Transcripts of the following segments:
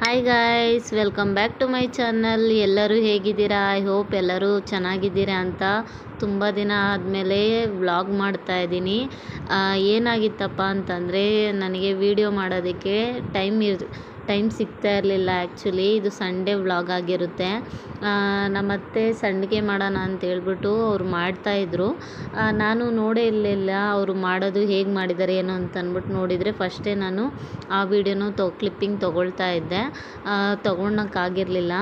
Hi guys welcome back to my channel ಎಲ್ಲರೂ ಹೇಗಿದ್ದೀರಾ? I hope ಎಲ್ಲರೂ ಚೆನ್ನಾಗಿದ್ದೀರಾ ಅಂತ ತುಂಬ ದಿನ ಆದಮೇಲೆ ವ್ಲಾಗ್ ಮಾಡ್ತಾ ಇದ್ದೀನಿ. ಏನಾಗಿತ್ತಪ್ಪ ಅಂತಂದರೆ, ನನಗೆ ವೀಡಿಯೋ ಮಾಡೋದಕ್ಕೆ ಟೈಮ್ ಇರ್ ಟೈಮ್ ಸಿಗ್ತಾ ಇರಲಿಲ್ಲ ಆ್ಯಕ್ಚುಲಿ. ಇದು ಸಂಡೇ ವ್ಲಾಗ್ ಆಗಿರುತ್ತೆ. ನಮ್ಮ ಅತ್ತೆ ಸಂಡಿಗೆ ಮಾಡೋಣ ಅಂತ ಹೇಳ್ಬಿಟ್ಟು ಅವ್ರು ಮಾಡ್ತಾಯಿದ್ರು ನಾನು ನೋಡೇ ಇರಲಿಲ್ಲ ಅವರು ಮಾಡೋದು ಹೇಗೆ ಮಾಡಿದ್ದಾರೆ ಏನು ಅಂತ ಅಂದ್ಬಿಟ್ಟು ನೋಡಿದರೆ ಫಸ್ಟೇ ನಾನು ಆ ವಿಡಿಯೋನು ತೊ ಕ್ಲಿಪ್ಪಿಂಗ್ ತೊಗೊಳ್ತಾ ಇದ್ದೆ. ತೊಗೊಳಕ್ಕಾಗಿರಲಿಲ್ಲ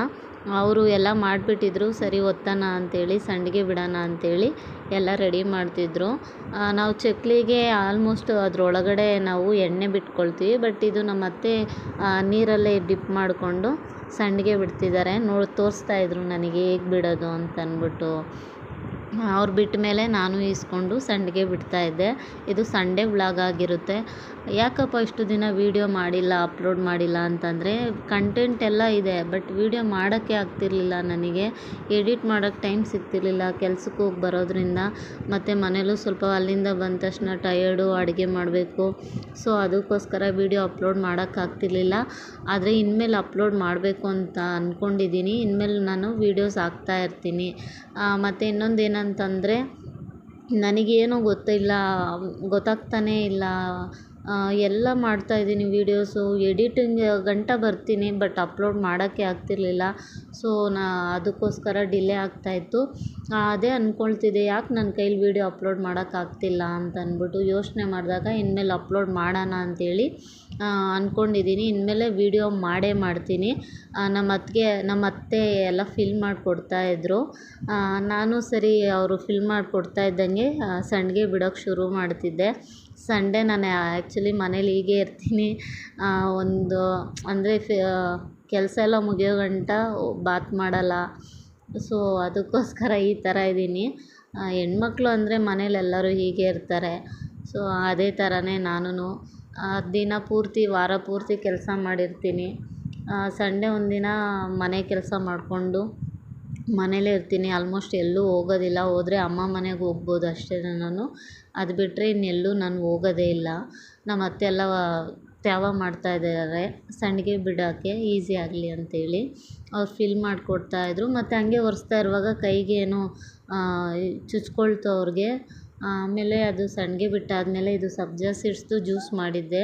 ಅವರು ಎಲ್ಲ ಮಾಡಿಬಿಟ್ಟಿದ್ರು, ಸರಿ ಒತ್ತೋಣ ಅಂಥೇಳಿ ಸಂಡಿಗೆ ಬಿಡೋಣ ಅಂಥೇಳಿ ಎಲ್ಲ ರೆಡಿ ಮಾಡ್ತಿದ್ರು. ನಾವು ಚಕ್ಲಿಗೆ ಆಲ್ಮೋಸ್ಟ್ ಅದರೊಳಗಡೆ ನಾವು ಎಣ್ಣೆ ಬಿಟ್ಕೊಳ್ತೀವಿ, ಬಟ್ ಇದು ನಮ್ಮ ಅತ್ತೆ ನೀರಲ್ಲೇ ಡಿಪ್ ಮಾಡಿಕೊಂಡು ಸಂಡಿಗೆ ಬಿಡ್ತಿದ್ದಾರೆ. ನೋಡಿ, ತೋರಿಸ್ತಾ ಇದ್ರು ನನಗೆ ಹೇಗೆ ಬಿಡೋದು ಅಂತ ಅಂದ್ಬಿಟ್ಟು ಅವ್ರು ಬಿಟ್ಟ ಮೇಲೆ ನಾನು ಈಸ್ಕೊಂಡು ಸಂಡಿಗೆ ಬಿಡ್ತಾಯಿದ್ದೆ ಇದು ಸಂಡೇ ವ್ಲಾಗ್ ಆಗಿರುತ್ತೆ. ಯಾಕಪ್ಪ ಇಷ್ಟು ದಿನ ವೀಡಿಯೋ ಮಾಡಿಲ್ಲ, ಅಪ್ಲೋಡ್ ಮಾಡಿಲ್ಲ ಅಂತಂದರೆ ಕಂಟೆಂಟ್ ಎಲ್ಲ ಇದೆ ಬಟ್ ವೀಡಿಯೋ ಮಾಡೋಕ್ಕೆ ಆಗ್ತಿರ್ಲಿಲ್ಲ ನನಗೆ. ಎಡಿಟ್ ಮಾಡೋಕ್ಕೆ ಟೈಮ್ ಸಿಗ್ತಿರ್ಲಿಲ್ಲ, ಕೆಲ್ಸಕ್ಕೆ ಹೋಗಿ ಬರೋದ್ರಿಂದ. ಮತ್ತು ಮನೇಲೂ ಸ್ವಲ್ಪ ಅಲ್ಲಿಂದ ಬಂದ ತಕ್ಷಣ ಟಯರ್ಡು ಅಡುಗೆ ಮಾಡಬೇಕು. ಸೊ ಅದಕ್ಕೋಸ್ಕರ ವೀಡಿಯೋ ಅಪ್ಲೋಡ್ ಮಾಡೋಕ್ಕಾಗ್ತಿರ್ಲಿಲ್ಲ ಆದರೆ ಇನ್ಮೇಲೆ ಅಪ್ಲೋಡ್ ಮಾಡಬೇಕು ಅಂತ ಅಂದ್ಕೊಂಡಿದ್ದೀನಿ ಇನ್ಮೇಲೆ ನಾನು ವೀಡಿಯೋಸ್ ಹಾಕ್ತಾ ಇರ್ತೀನಿ. ಮತ್ತು ಇನ್ನೊಂದು ಏನಂತಂದರೆ, ನನಗೇನು ಗೊತ್ತಿಲ್ಲ, ಗೊತ್ತಾಗ್ತಾನೇ ಇಲ್ಲ. ಎಲ್ಲ ಮಾಡ್ತಾಯಿದ್ದೀನಿ ವೀಡಿಯೋಸು. ಎಡಿಟಿಂಗ್ ಗಂಟ ಬರ್ತೀನಿ, ಬಟ್ ಅಪ್ಲೋಡ್ ಮಾಡೋಕ್ಕೆ ಆಗ್ತಿರಲಿಲ್ಲ. ಸೊ, ನಾ ಅದಕ್ಕೋಸ್ಕರ ಡಿಲೇ ಆಗ್ತಾಯಿತ್ತು ಅದೇ ಅಂದ್ಕೊಳ್ತಿದ್ದೆ ಯಾಕೆ ನನ್ನ ಕೈಲಿ ವೀಡಿಯೋ ಅಪ್ಲೋಡ್ ಮಾಡೋಕ್ಕಾಗ್ತಿಲ್ಲ ಅಂತ ಅಂದ್ಬಿಟ್ಟು ಯೋಚನೆ ಮಾಡಿದಾಗ ಇನ್ಮೇಲೆ ಅಪ್ಲೋಡ್ ಮಾಡೋಣ ಅಂಥೇಳಿ ಅಂದ್ಕೊಂಡಿದ್ದೀನಿ ಇನ್ಮೇಲೆ ವೀಡಿಯೋ ಮಾಡೇ ಮಾಡ್ತೀನಿ. ನಮ್ಮ ಅತ್ತಿಗೆ, ನಮ್ಮ ಅತ್ತೆ ಎಲ್ಲ ಫಿಲ್ ಮಾಡಿಕೊಡ್ತಾಯಿದ್ರು ನಾನು ಸರಿ ಅವರು ಫಿಲ್ ಮಾಡಿಕೊಡ್ತಾ ಇದ್ದಂಗೆ ಸಂಡಿಗೆ ಬಿಡೋಕ್ಕೆ ಶುರು ಮಾಡ್ತಿದ್ದೆ. ಸಂಡೇ ನಾನು ಆ್ಯಕ್ಚುಲಿ ಮನೇಲಿ ಹೀಗೆ ಇರ್ತೀನಿ. ಒಂದು, ಅಂದರೆ ಕೆಲಸ ಎಲ್ಲ ಮುಗಿಯೋ ಗಂಟ ಬಾತ್ ಮಾಡಲ್ಲ. ಸೊ ಅದಕ್ಕೋಸ್ಕರ ಈ ಥರ ಇದ್ದೀನಿ. ಹೆಣ್ಮಕ್ಳು ಅಂದರೆ ಮನೇಲಿ ಎಲ್ಲರೂ ಹೀಗೆ ಇರ್ತಾರೆ. ಸೊ ಅದೇ ಥರನೇ ನಾನು ದಿನ ಪೂರ್ತಿ, ವಾರ ಪೂರ್ತಿ ಕೆಲಸ ಮಾಡಿರ್ತೀನಿ. ಸಂಡೇ ಒಂದಿನ ಮನೆ ಕೆಲಸ ಮಾಡಿಕೊಂಡು ಮನೆಯಲ್ಲೇ ಇರ್ತೀನಿ. ಆಲ್ಮೋಸ್ಟ್ ಎಲ್ಲೂ ಹೋಗೋದಿಲ್ಲ. ಹೋದರೆ ಅಮ್ಮ ಮನೆಗೆ ಹೋಗ್ಬೋದು ಅಷ್ಟೇ ನಾನು. ಅದು ಬಿಟ್ಟರೆ ಇನ್ನೆಲ್ಲೂ ನಾನು ಹೋಗೋದೇ ಇಲ್ಲ. ನಮ್ಮ ಅತ್ತೆ ಎಲ್ಲ ತ್ಯಾವ ಮಾಡ್ತಾಯಿದ್ದಾರೆ ಸಂಡಿಗೆ ಬಿಡೋಕ್ಕೆ ಈಸಿ ಆಗಲಿ ಅಂತೇಳಿ ಅವ್ರು ಫಿಲ್ ಮಾಡಿಕೊಡ್ತಾಯಿದ್ರು ಮತ್ತು ಹಂಗೆ ಒರೆಸ್ತಾ ಇರುವಾಗ ಕೈಗೆ ಏನೋ ಚುಚ್ಕೊಳ್ತು ಅವ್ರಿಗೆ. ಆಮೇಲೆ ಅದು ಸಂಡಿಗೆ ಬಿಟ್ಟಾದಮೇಲೆ ಇದು ಸಬ್ಜಾ ಸೀಡ್ಸ್ದು ಜ್ಯೂಸ್ ಮಾಡಿದ್ದೆ.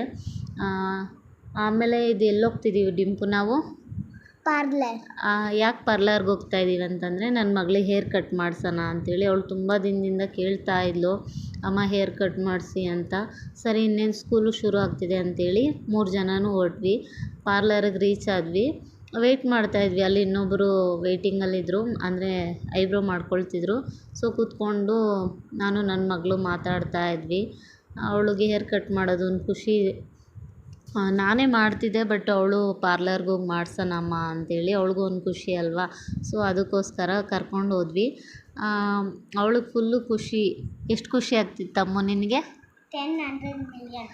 ಆಮೇಲೆ ಇದು ಎಲ್ಲಿ ಹೋಗ್ತಿದ್ದೀವಿ ಡಿಂಪು ನಾವು? ಪಾರ್ಲರ್. ಯಾಕೆ ಪಾರ್ಲರ್ಗೆ ಹೋಗ್ತಾ ಇದ್ದೀವಿ ಅಂತಂದರೆ ನನ್ನ ಮಗಳಿಗೆ ಹೇರ್ ಕಟ್ ಮಾಡ್ಸೋಣ ಅಂತೇಳಿ ಅವಳು ತುಂಬ ದಿನದಿಂದ ಕೇಳ್ತಾ ಇದ್ಲು. ಅಮ್ಮ ಹೇರ್ ಕಟ್ ಮಾಡಿಸಿ ಅಂತ. ಸರಿ ಇನ್ನೇನು ಸ್ಕೂಲು ಶುರು ಆಗ್ತಿದೆ ಅಂತೇಳಿ ಮೂರು ಜನನೂ ಹೊರಟ್ವಿ. ಪಾರ್ಲರಿಗೆ ರೀಚ್ ಆದ್ವಿ. ವೆಯ್ಟ್ ಮಾಡ್ತಾಯಿದ್ವಿ ಅಲ್ಲಿ ಇನ್ನೊಬ್ಬರು ವೆಯ್ಟಿಂಗಲ್ಲಿದ್ದರು ಅಂದರೆ ಐಬ್ರೋ ಮಾಡ್ಕೊಳ್ತಿದ್ರು. ಸೊ ಕೂತ್ಕೊಂಡು ನಾನು ನನ್ನ ಮಗಳು ಮಾತಾಡ್ತಾ ಇದ್ವಿ. ಅವಳಿಗೆ ಹೇರ್ ಕಟ್ ಮಾಡೋದು ಒಂದು ಖುಷಿ. ನಾನೇ ಮಾಡ್ತಿದ್ದೆ ಬಟ್ ಅವಳು ಪಾರ್ಲರ್ಗೆ ಹೋಗಿ ಮಾಡ್ಸೋಣಮ್ಮ ಅಂತೇಳಿ ಅವಳಿಗೂ ಒಂದು ಖುಷಿ ಅಲ್ವಾ? ಸೊ ಅದಕ್ಕೋಸ್ಕರ ಕರ್ಕೊಂಡು ಹೋದ್ವಿ. ಅವಳಿಗೆ ಫುಲ್ಲು ಖುಷಿ. ಎಷ್ಟು ಖುಷಿ ಆಗ್ತಿತ್ತಮ್ಮ ನಿನಗೆ? Ten hundred million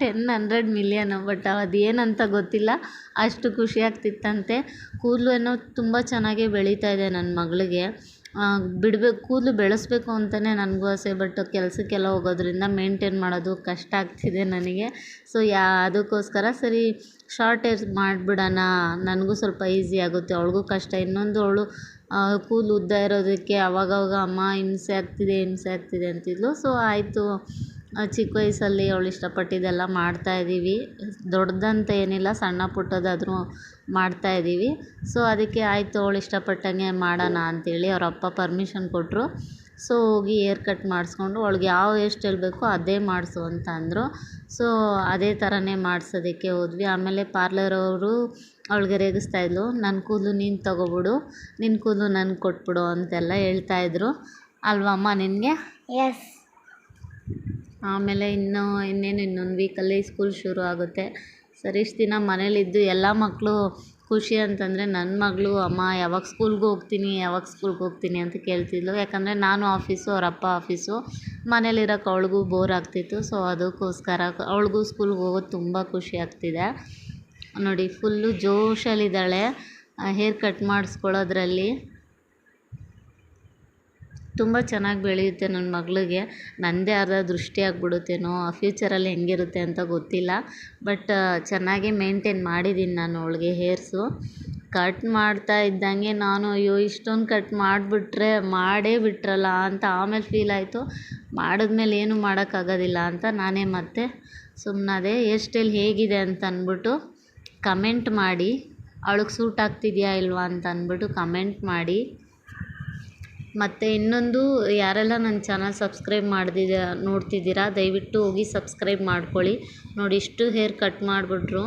ten hundred million but ಅದೇನಂತ ಗೊತ್ತಿಲ್ಲ. ಅಷ್ಟು ಖುಷಿ ಆಗ್ತಿತ್ತಂತೆ. ಕೂದಲು ಏನೋ ತುಂಬ ಚೆನ್ನಾಗಿ ಬೆಳೀತಾ ಇದೆ ನನ್ನ ಮಗಳಿಗೆ. ಬಿಡಬೇಕು ಕೂದಲು ಬೆಳೆಸ್ಬೇಕು ಅಂತಲೇ ನನಗೂ ಆಸೆ ಬಟ್ ಕೆಲಸಕ್ಕೆಲ್ಲ ಹೋಗೋದ್ರಿಂದ ಮೇಂಟೈನ್ ಮಾಡೋದು ಕಷ್ಟ ಆಗ್ತಿದೆ ನನಗೆ. ಸೊ ಯಾ, ಅದಕ್ಕೋಸ್ಕರ ಸರಿ ಶಾರ್ಟ್ ಹೇರ್ ಮಾಡಿಬಿಡೋಣ. ನನಗೂ ಸ್ವಲ್ಪ ಈಸಿ ಆಗುತ್ತೆ. ಅವಳಿಗೂ ಕಷ್ಟ. ಇನ್ನೊಂದು ಅವಳು ಕೂದಲು ಉದ್ದ ಇರೋದಕ್ಕೆ ಅವಾಗವಾಗ ಅಮ್ಮ ಹಿಂಸೆ ಆಗ್ತಿದೆ ಹಿಂಸೆ ಆಗ್ತಿದೆ ಅಂತಿದ್ಲು. ಸೊ ಆಯಿತು. ಚಿಕ್ಕ ವಯಸ್ಸಲ್ಲಿ ಅವ್ಳು ಇಷ್ಟಪಟ್ಟಿದ್ದೆಲ್ಲ ಮಾಡ್ತಾಯಿದ್ದೀವಿ ದೊಡ್ಡದಂತ ಏನಿಲ್ಲ, ಸಣ್ಣ ಪುಟ್ಟದಾದರೂ ಮಾಡ್ತಾಯಿದ್ದೀವಿ ಸೊ ಅದಕ್ಕೆ ಆಯಿತು, ಅವ್ಳು ಇಷ್ಟಪಟ್ಟಂಗೆ ಮಾಡೋಣ ಅಂತೇಳಿ ಅವ್ರ ಅಪ್ಪ ಪರ್ಮಿಷನ್ ಕೊಟ್ಟರು ಸೊ ಹೋಗಿ ಏರ್ ಕಟ್ ಮಾಡಿಸ್ಕೊಂಡು, ಅವಳಿಗೆ ಯಾವ ಹೇರ್ ಸ್ಟೈಲ್ ಬೇಕೋ ಅದೇ ಮಾಡಿಸು ಅಂತ ಅಂದರು. ಸೊ ಅದೇ ಥರನೇ ಮಾಡಿಸೋದಕ್ಕೆ ಹೋದ್ವಿ. ಆಮೇಲೆ ಪಾರ್ಲರ್ ಅವರು ಅವಳಿಗೆ ರೇಗಿಸ್ತಾಯಿದ್ಲು ನನ್ನ ಕೂದಲು ನೀನು ತಗೊಬಿಡು ನಿನ್ನ ಕೂದಲು ನನಗೆ ಕೊಟ್ಬಿಡು ಅಂತೆಲ್ಲ ಹೇಳ್ತಾಯಿದ್ರು ಅಲ್ವಮ್ಮ, ನಿನಗೆ? ಎಸ್ ಆಮೇಲೆ ಇನ್ನೂ ಇನ್ನೇನು ಇನ್ನೊಂದು ವೀಕಲ್ಲಿ ಸ್ಕೂಲ್ ಶುರು ಆಗುತ್ತೆ. ಸರಿ, ಇಷ್ಟು ದಿನ ಮನೇಲಿದ್ದು ಎಲ್ಲ ಮಕ್ಕಳು ಖುಷಿ ಅಂತಂದರೆ ನನ್ನ ಮಗಳು, ಅಮ್ಮ, ಯಾವಾಗ ಸ್ಕೂಲ್ಗೆ ಹೋಗ್ತೀನಿ, ಯಾವಾಗ ಸ್ಕೂಲ್ಗೆ ಹೋಗ್ತೀನಿ ಅಂತ ಕೇಳ್ತಿದ್ಳು ಯಾಕಂದರೆ ನಾನು ಆಫೀಸು, ಅವ್ರ ಅಪ್ಪ ಆಫೀಸು. ಮನೇಲಿರೋಕೆ ಅವಳಿಗೂ ಬೋರ್ ಆಗ್ತಿತ್ತು. ಸೊ, ಅದಕ್ಕೋಸ್ಕರ ಅವಳಿಗೂ ಸ್ಕೂಲ್ಗೆ ಹೋಗೋದು ತುಂಬ ಖುಷಿ ಆಗ್ತಿದೆ. ನೋಡಿ, ಫುಲ್ಲು ಜೋಶಲ್ಲಿದ್ದಾಳೆ. ಹೇರ್ ಕಟ್ ಮಾಡಿಸ್ಕೊಳ್ಳೋದ್ರಲ್ಲಿ ತುಂಬ ಚೆನ್ನಾಗಿ ಬೆಳೆಯುತ್ತೆ ನನ್ನ ಮಗಳಿಗೆ. ನನ್ನದೇ ಆದ ದೃಷ್ಟಿ ಆಗಿಬಿಡುತ್ತೇನೋ ಫ್ಯೂಚರಲ್ಲಿ ಹೆಂಗಿರುತ್ತೆ ಅಂತ ಗೊತ್ತಿಲ್ಲ. ಬಟ್ ಚೆನ್ನಾಗೇ ಮೇಂಟೇನ್ ಮಾಡಿದ್ದೀನಿ ನಾನು ಅವಳಿಗೆ ಹೇರ್ಸು ಕಟ್ ಮಾಡ್ತಾ ಇದ್ದಂಗೆ ನಾನು, ಅಯ್ಯೋ, ಇಷ್ಟೊಂದು ಕಟ್ ಮಾಡಿಬಿಟ್ರೆ ಮಾಡೇ ಬಿಟ್ರಲ್ಲ ಅಂತ ಆಮೇಲೆ ಫೀಲ್ ಆಯಿತು. ಮಾಡಿದ್ಮೇಲೆ ಏನೂ ಮಾಡೋಕ್ಕಾಗೋದಿಲ್ಲ ಅಂತ ನಾನೇ ಮತ್ತೆ ಸುಮ್ಮನಾದೆ ಹೇರ್ ಹೇಗಿದೆ ಅಂತ ಅಂದ್ಬಿಟ್ಟು ಕಮೆಂಟ್ ಮಾಡಿ. ಅವಳಿಗೆ ಸೂಟ್ ಆಗ್ತಿದೆಯಾ ಇಲ್ವಾ ಅಂತ ಅಂದ್ಬಿಟ್ಟು ಕಮೆಂಟ್ ಮಾಡಿ. ಮತ್ತು ಇನ್ನೊಂದು, ಯಾರೆಲ್ಲ ನನ್ನ ಚಾನಲ್ ಸಬ್ಸ್ಕ್ರೈಬ್ ಮಾಡ್ದಿದ್ದೀರಾ ನೋಡ್ತಿದ್ದೀರಾ, ದಯವಿಟ್ಟು ಹೋಗಿ ಸಬ್ಸ್ಕ್ರೈಬ್ ಮಾಡ್ಕೊಳ್ಳಿ. ನೋಡಿ, ಇಷ್ಟು ಹೇರ್ ಕಟ್ ಮಾಡಿಬಿಟ್ರು.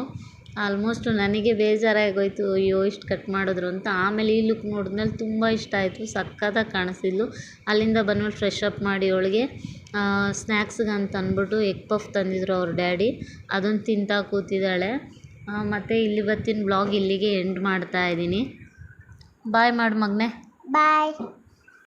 ಆಲ್ಮೋಸ್ಟ್ ನನಗೆ ಬೇಜಾರಾಗೋಯಿತು, ಅಯ್ಯೋ, ಇಷ್ಟು ಕಟ್ ಮಾಡಿದ್ರು ಅಂತ. ಆಮೇಲೆ ಈ ಲುಕ್ ನೋಡಿದ್ಮೇಲೆ ತುಂಬ ಇಷ್ಟ ಆಯಿತು, ಸಕ್ಕತ್ತಾಗಿ ಕಾಣಿಸಿದ್ಲು. ಅಲ್ಲಿಂದ ಬಂದ್ಮೇಲೆ ಫ್ರೆಶ್ ಅಪ್ ಮಾಡಿ ಅವಳಿಗೆ. ಸ್ನ್ಯಾಕ್ಸ್ಗೆ ಅಂತ ಅಂದ್ಬಿಟ್ಟು ಎಗ್ ಪಫ್ ತಂದಿದ್ರು ಅವ್ರ ಡ್ಯಾಡಿ. ಅದನ್ನು ತಿಂತಾ ಕೂತಿದ್ದಾಳೆ. ಮತ್ತು ಇಲ್ಲಿ ಬತ್ತಿನ ಬ್ಲಾಗ್ ಇಲ್ಲಿಗೆ ಎಂಡ್ ಮಾಡ್ತಾ ಇದ್ದೀನಿ. ಬಾಯ್ ಮಾಡು ಮಗನೇ. ಬಾಯ್.